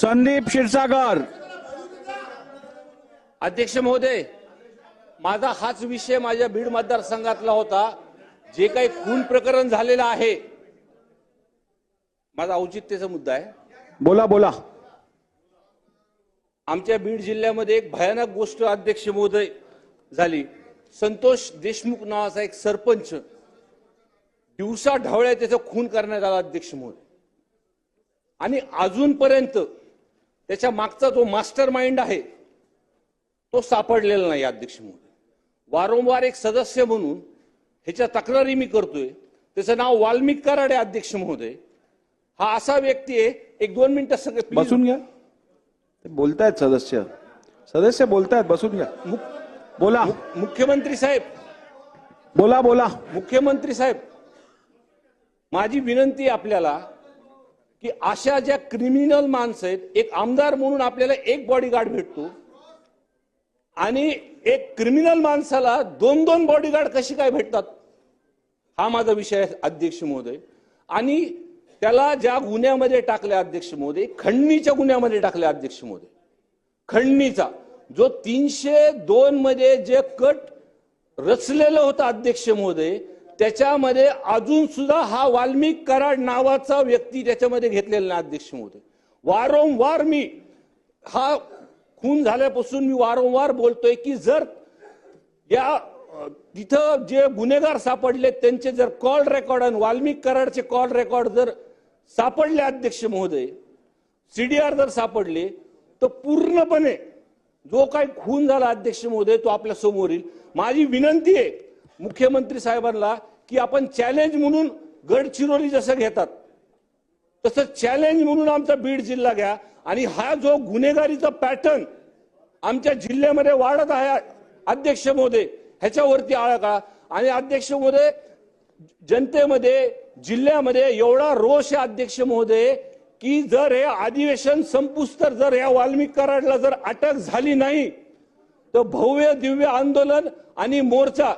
संदीप क्षीरसागर. अध्यक्ष महोदय माझा हाच विषय माझ्या बीड मतदारसंघातला होता. जे काही खून प्रकरण झालेलं आहे माझा औचित्याचा मुद्दा आहे. बोला बोला. आमच्या बीड जिल्ह्यामध्ये एक भयानक गोष्ट अध्यक्ष महोदय झाली. संतोष देशमुख नावाचा एक सरपंच दिवसा ढवळ्या त्याचा खून करण्यात आला अध्यक्ष महोदय. आणि अजूनपर्यंत त्याच्या मागचा जो मास्टर माइंड आहे तो सापडलेला नाही अध्यक्ष महोदय वारंवार एक सदस्य म्हणून ह्याच्या तक्रारी मी करतोय. त्याचं नाव वाल्मिक कराडे अध्यक्ष महोदय. हा असा व्यक्ती आहे एक दोन मिनिटं सगळे. बसून घ्या. ते बोलतायत सदस्य. सदस्य बोलतायत बसून घ्या. बोला. मुख्यमंत्री साहेब. बोला बोला. मुख्यमंत्री साहेब माझी विनंती आपल्याला की अशा ज्या क्रिमिनल माणसं आहेत एक आमदार म्हणून आपल्याला एक बॉडीगार्ड भेटतो. आणि एक क्रिमिनल माणसाला दोन दोन बॉडीगार्ड कशी काय भेटतात? हा माझा विषय आहे अध्यक्ष महोदय. आणि त्याला ज्या गुन्ह्यामध्ये टाकले अध्यक्ष महोदय खंडणीच्या गुन्ह्यामध्ये टाकले अध्यक्ष महोदय. खंडणीचा जो तीनशे दोन मध्ये जे कट रचलेलं होतं अध्यक्ष महोदय त्याच्यामध्ये अजून सुद्धा हा वाल्मिक कराड नावाचा व्यक्ती त्याच्यामध्ये घेतलेला नाही अध्यक्ष महोदय. वारंवार मी हा खून झाल्यापासून मी वारंवार बोलतोय की जर या तिथं जे गुन्हेगार सापडले त्यांचे जर कॉल रेकॉर्ड आणि वाल्मिक कराडचे कॉल रेकॉर्ड जर सापडले अध्यक्ष महोदय सीडीआर जर सापडले तर पूर्णपणे जो काही खून झाला अध्यक्ष महोदय तो आपल्यासमोर येईल. माझी विनंती आहे मुख्यमंत्री साहेबांना की आपण चॅलेंज म्हणून गडचिरोली जसं घेतात तसं चॅलेंज म्हणून आमचा बीड जिल्हा घ्या. आणि हा जो गुन्हेगारीचा पॅटर्न आमच्या जिल्ह्यामध्ये वाढत आहे अध्यक्ष महोदय ह्याच्यावरती आळा का आणि अध्यक्ष महोदय जनतेमध्ये जिल्ह्यामध्ये एवढा रोष आहे अध्यक्ष महोदय की जर हे अधिवेशन संपुस्तर जर या वाल्मिक कराडला जर अटक झाली नाही तर भव्य दिव्य आंदोलन आणि मोर्चा